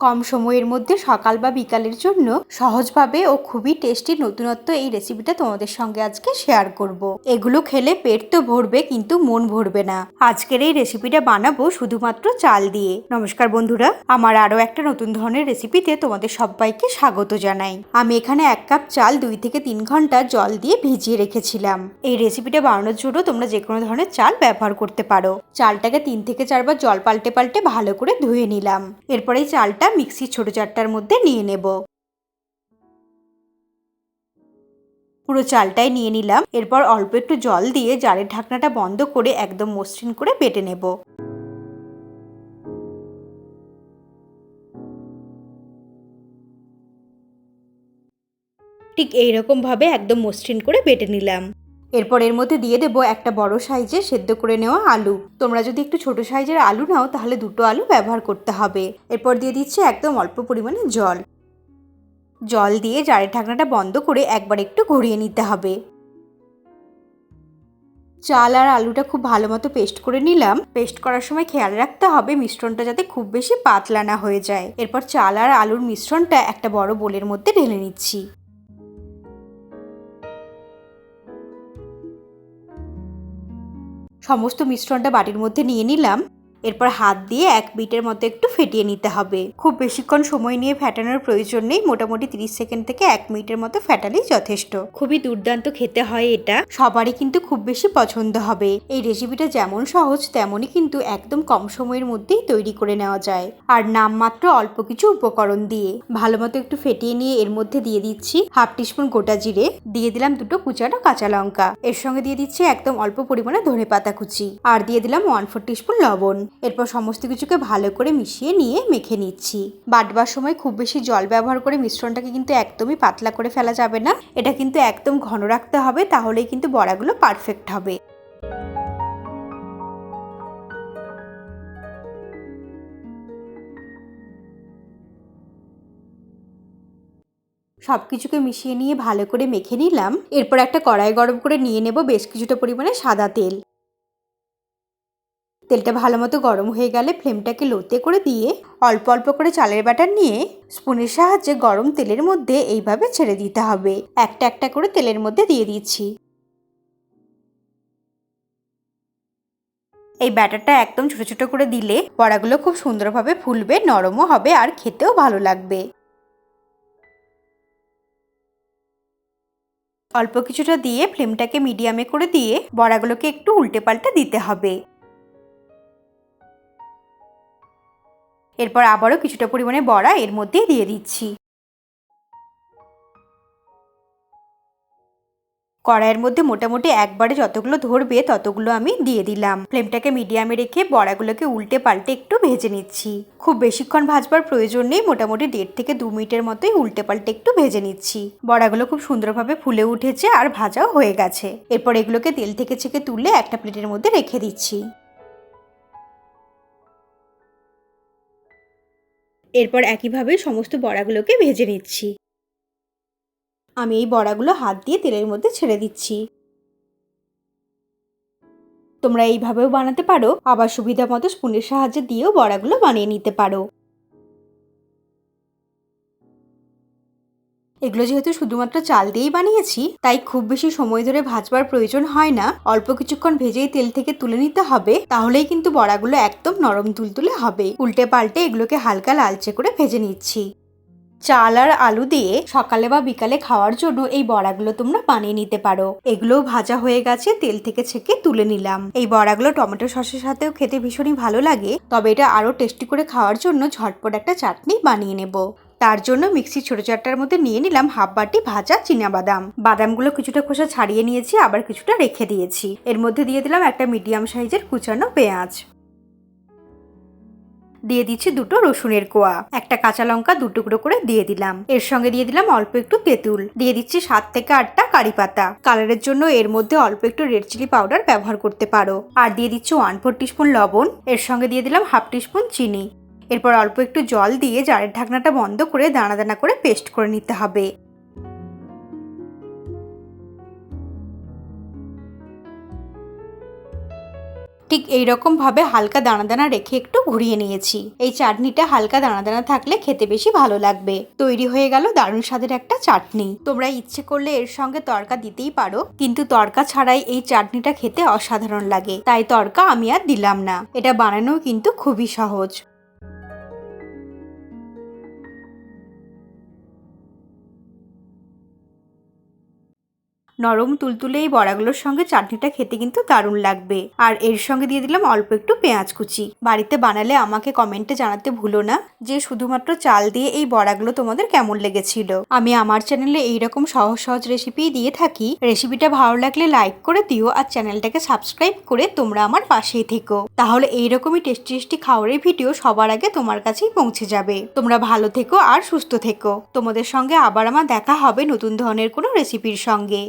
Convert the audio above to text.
কম সময়ের মধ্যে সকাল বা বিকালের জন্য সহজভাবে ও খুবই টেস্টি নতুনত্ব এই রেসিপিটা তোমাদের সঙ্গে আজকে শেয়ার করব। এগুলো খেলে পেট তো ভরবে, কিন্তু মন ভরবে না। আজকের এই রেসিপিটা বানাবো শুধুমাত্র চাল দিয়ে। নমস্কার বন্ধুরা, আমার আরও একটা নতুন ধরনের রেসিপিতে তোমাদের সবাইকে স্বাগত জানাই। আমি এখানে এক কাপ চাল দুই থেকে তিন ঘণ্টা জল দিয়ে ভিজিয়ে রেখেছিলাম। এই রেসিপিটা বানানোর জন্য তোমরা যে কোনো ধরনের চাল ব্যবহার করতে পারো। চালটাকে তিন থেকে চারবার জল পাল্টে পাল্টে ভালো করে ধুয়ে নিলাম। এরপরে এই চালটা মিক্সির ছোট চারটার মধ্যে নিয়ে নেব। পুরো চালটাই নিয়ে নিলাম, এরপর অল্প একটু জল দিয়ে জারের ঢাকনাটা বন্ধ করে একদম মসৃণ করে বেটে নেব। ঠিক এইরকম ভাবে একদম মসৃণ করে বেটে নিলাম। এরপর এর মধ্যে দিয়ে দেবো একটা বড় সাইজে সেদ্ধ করে নেওয়া আলু। তোমরা যদি একটু ছোট সাইজের আলু নাও, তাহলে দুটো আলু ব্যবহার করতে হবে। এরপর দিয়ে দিচ্ছি একদম অল্প পরিমাণে জল। জল দিয়ে জারের ঢাকনাটা বন্ধ করে একবার একটু ঘুরিয়ে নিতে হবে। চাল আর আলুটা খুব ভালো মতো পেস্ট করে নিলাম। পেস্ট করার সময় খেয়াল রাখতে হবে মিশ্রণটা যাতে খুব বেশি পাতলা না হয়ে যায়। এরপর চাল আর আলুর মিশ্রণটা একটা বড় বোলের মধ্যে ঢেলে নিচ্ছি। সমস্ত মিশ্রণটা বাটির মধ্যে নিয়ে নিলাম। এরপর হাত দিয়ে এক বিটের মতো একটু ফেটিয়ে নিতে হবে। খুব বেশিক্ষণ সময় নিয়ে ফেটানোর প্রয়োজন নেই, মোটামুটি তিরিশ সেকেন্ড থেকে এক মিনিটের মতো ফেটালেই যথেষ্ট। খুবই দুর্দান্ত খেতে হয় এটা। সবারই কিন্তু খুব বেশি পছন্দ হবে। এই রেসিপিটা যেমন সহজ, তেমনই কিন্তু একদম কম সময়ের মধ্যেই তৈরি করে নেওয়া যায়। আর নামমাত্র অল্প কিছু উপকরণ দিয়ে। ভালো মতো একটু ফেটিয়ে নিয়ে এর মধ্যে দিয়ে দিচ্ছি হাফ টিস্পুন গোটা জিরে, দিয়ে দিলাম দুটো কুচানো কাঁচা লঙ্কা। এর সঙ্গে দিয়ে দিচ্ছি একদম অল্প পরিমাণে ধনে পাতা কুচি। আর দিয়ে দিলাম ওয়ান ফোর টিস্পুন লবণ। এরপর সমস্ত কিছুকে ভালো করে মিশিয়ে নিয়ে মেখে নিচ্ছি। বাটবার সময় খুব বেশি জল ব্যবহার করে মিশ্রণটাকে কিন্তু একদমই পাতলা করে ফেলা যাবে না। এটা কিন্তু একদম ঘন রাখতে হবে, তাহলেই কিন্তু বড়াগুলো পারফেক্ট হবে। সব কিছুকে মিশিয়ে নিয়ে ভালো করে মেখে নিলাম। এরপর একটা কড়াই গরম করে নিয়ে নেব বেশ কিছুটা পরিমাণে সাদা তেল। তেলটা ভালো মতো গরম হয়ে গেলে ফ্লেমটাকে লোতে করে দিয়ে অল্প অল্প করে চালের ব্যাটার নিয়ে স্পুনের সাহায্যে গরম তেলের মধ্যে এইভাবে ছেড়ে দিতে হবে। একটা একটা করে তেলের মধ্যে দিয়ে দিচ্ছি। এই ব্যাটারটা একদম ছোট ছোট করে দিলে বড়াগুলো খুব সুন্দরভাবে ফুলবে, নরমও হবে আর খেতেও ভালো লাগবে। অল্প কিছুটা দিয়ে ফ্লেমটাকে মিডিয়ামে করে দিয়ে বড়াগুলোকে একটু উল্টে পাল্টে দিতে হবে। এরপর আবারও কিছুটা পরিমাণে বড়া এর মধ্যে দিয়ে দিচ্ছি। কড়াইয়ের মধ্যে মোটামুটি একবারে যতগুলো ধরবে ততগুলো আমি দিয়ে দিলাম। ফ্লেমটাকে মিডিয়ামে রেখে বড়াগুলোকে উল্টে পাল্টে একটু ভেজে নিচ্ছি। খুব বেশিক্ষণ ভাজবার প্রয়োজন নেই, মোটামুটি দেড় থেকে দু মিনিটের মতোই উল্টে পাল্টে একটু ভেজে নিচ্ছি। বড়াগুলো খুব সুন্দরভাবে ফুলে উঠেছে আর ভাজাও হয়ে গেছে। এরপর এগুলোকে তেল থেকে ছেঁকে তুলে একটা প্লেটের মধ্যে রেখে দিচ্ছি। এরপর একইভাবে সমস্ত বড়াগুলোকে ভেজে নিচ্ছি। আমি এই বড়াগুলো হাত দিয়ে তেলের মধ্যে ছেড়ে দিচ্ছি। তোমরা এইভাবেও বানাতে পারো। আবার সুবিধা মতো স্পুনের সাহায্যে দিয়েও বড়াগুলো বানিয়ে নিতে পারো। এগুলো যেহেতু শুধুমাত্র চাল দিয়েই বানিয়েছি, তাই খুব বেশি সময় ধরে ভাজবার প্রয়োজন হয় না। অল্প কিছুক্ষণ ভেজেই তেল থেকে তুলে নিতে হবে, তাহলেই কিন্তু বড়াগুলো একদম নরম তুলতুলে হবে। উল্টে পাল্টে এগুলোকে হালকা লালচে করে ভেজে নিচ্ছি। চাল আর আলু দিয়ে সকালে বা বিকালে খাওয়ার জন্য এই বড়াগুলো তোমরা বানিয়ে নিতে পারো। এগুলোও ভাজা হয়ে গেছে, তেল থেকে ছেঁকে তুলে নিলাম। এই বড়াগুলো টমেটো সসের সাথেও খেতে ভীষণই ভালো লাগে, তবে এটা আরও টেস্টি করে খাওয়ার জন্য ঝটপট একটা চাটনি বানিয়ে নেব। তার জন্য মিক্সির ছোট চারটার মধ্যে নিয়ে নিলাম হাফ বাটি ভাজা বাদাম বাদামগুলো কিছুটা খোসা ছাড়িয়ে নিয়েছি, আবার কিছুটা রেখে দিয়েছি। এর মধ্যে দিয়ে দিলাম একটা মিডিয়াম সাইজের কুচানো পেঁয়াজ। দিয়ে দিচ্ছি দুটো রসুনের কোয়া। একটা কাঁচা লঙ্কা দু টুকরো করে দিয়ে দিলাম। এর সঙ্গে দিয়ে দিলাম অল্প একটু তেঁতুল। দিয়ে দিচ্ছি সাত থেকে আটটা কারি পাতা। কালারের জন্য এর মধ্যে অল্প একটু রেড চিলি পাউডার ব্যবহার করতে পারো। আর দিয়ে দিচ্ছি ওয়ান ফোর টিস্পুন লবণ। এর সঙ্গে দিয়ে দিলাম হাফ টিস্পুন চিনি। এরপর অল্প একটু জল দিয়ে জারের ঢাকনাটা বন্ধ করে দানা দানা করে পেস্ট করে নিতে হবে। ঠিক এইরকম ভাবে হালকা দানা দানা রেখে একটু ঘুরিয়ে নিয়েছি। এই চাটনিটা হালকা দানা দানা থাকলে খেতে বেশি ভালো লাগবে। তৈরি হয়ে গেল দারুণ স্বাদের একটা চাটনি। তোমরা ইচ্ছে করলে এর সঙ্গে তরকা দিতেই পারো, কিন্তু তরকা ছাড়াই এই চাটনিটা খেতে অসাধারণ লাগে। তাই তরকা আমি আর দিলাম না। এটা বানানো কিন্তু খুবই সহজ। নরম তুলতুলে এই বড়াগুলোর সঙ্গে চাটনিটা খেতে কিন্তু দারুণ লাগবে। আর এর সঙ্গে দিয়ে দিলাম অল্প একটু পেঁয়াজ কুচি। বাড়িতে বানালে আমাকে কমেন্টে জানাতে ভুলো না যে শুধুমাত্র চাল দিয়ে এই বড়াগুলো তোমাদের কেমন লেগেছিল। আমি আমার চ্যানেলে এইরকম সহজ সহজ রেসিপি দিয়ে থাকি। রেসিপিটা ভালো লাগলে লাইক করে দিও আর চ্যানেলটাকে সাবস্ক্রাইব করে তোমরা আমার পাশেই থেকো। তাহলে এইরকমই টেস্টি টেস্টি খাওয়ারের ভিডিও সবার আগে তোমার কাছেই পৌঁছে যাবে। তোমরা ভালো থেকো আর সুস্থ থেকো। তোমাদের সঙ্গে আবার আমার দেখা হবে নতুন ধরনের কোনো রেসিপির সঙ্গে।